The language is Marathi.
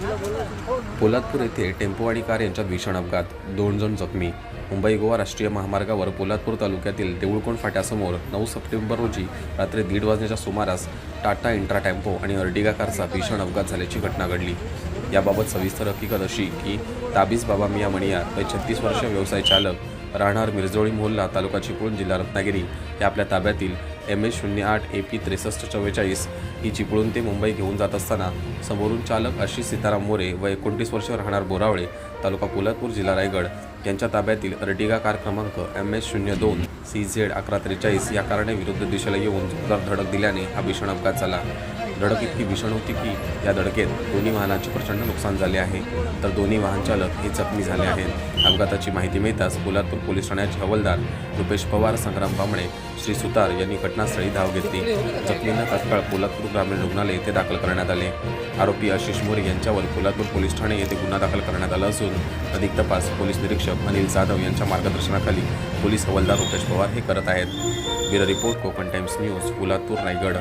पोलादपूर येथे टेम्पो आणि कार यांच्यात भीषण अपघात. दोन जण जखमी. मुंबई गोवा राष्ट्रीय महामार्गावर पोलादपूर तालुक्यातील देऊळकोण फाट्यासमोर नऊ सप्टेंबर रोजी रात्री दीड वाजण्याच्या सुमारास टाटा इंट्रा टेम्पो आणि अर्टिगा कारचा भीषण अपघात झाल्याची घटना घडली. याबाबत सविस्तर हकीकत अशी की ताबीज बाबा मिया मणिया हे छत्तीस वर्ष व्यवसाय चालक राहणार मिरजोळी मोहल्ला तालुका चिपळूण जिल्हा रत्नागिरी हे आपल्या ताब्यातील एम एच शून्य आठ ए पी त्रेसष्ट चव्वेचाळीस ही चिपळूण ते मुंबई घेऊन जात असताना समोरून चालक आशिष सीताराम मोरे व एकोणतीस वर्ष राहणार बोरावळे तालुका पोलादपूर जिल्हा रायगड यांच्या ताब्यातील अर्टिगा कार क्रमांक एम एच शून्य दोन सी झेड अकरा त्रेचाळीस या कारणे विरुद्ध दिशेला येऊन जोरदार धडक दिल्याने हा भीषण अपघात झाला. धडक इतकी भीषण होती की या धडकेत दोन्ही वाहनांचे प्रचंड नुकसान झाले आहे. तर दोन्ही वाहनचालक हे जखमी झाले आहेत. अपघाताची माहिती मिळताच पोलादपूर पोलीस ठाण्याचे हवालदार रुपेश पवार संग्राम बांबळे श्री सुतार यांनी घटनास्थळी धाव घेतली. जखमींना तात्काळ पोलादपूर ग्रामीण रुग्णालय येथे दाखल करण्यात आले. आरोपी आशिष मोरे यांच्यावर पोलादपूर पोलीस ठाणे येथे गुन्हा दाखल करण्यात आला असून अधिक तपास पोलीस निरीक्षक अनिल जाधव यांच्या मार्गदर्शनाखाली पोलीस हवालदार रुपेश पवार हे करत आहेत. Bureau report Konkan Times News Poladpur Raigad.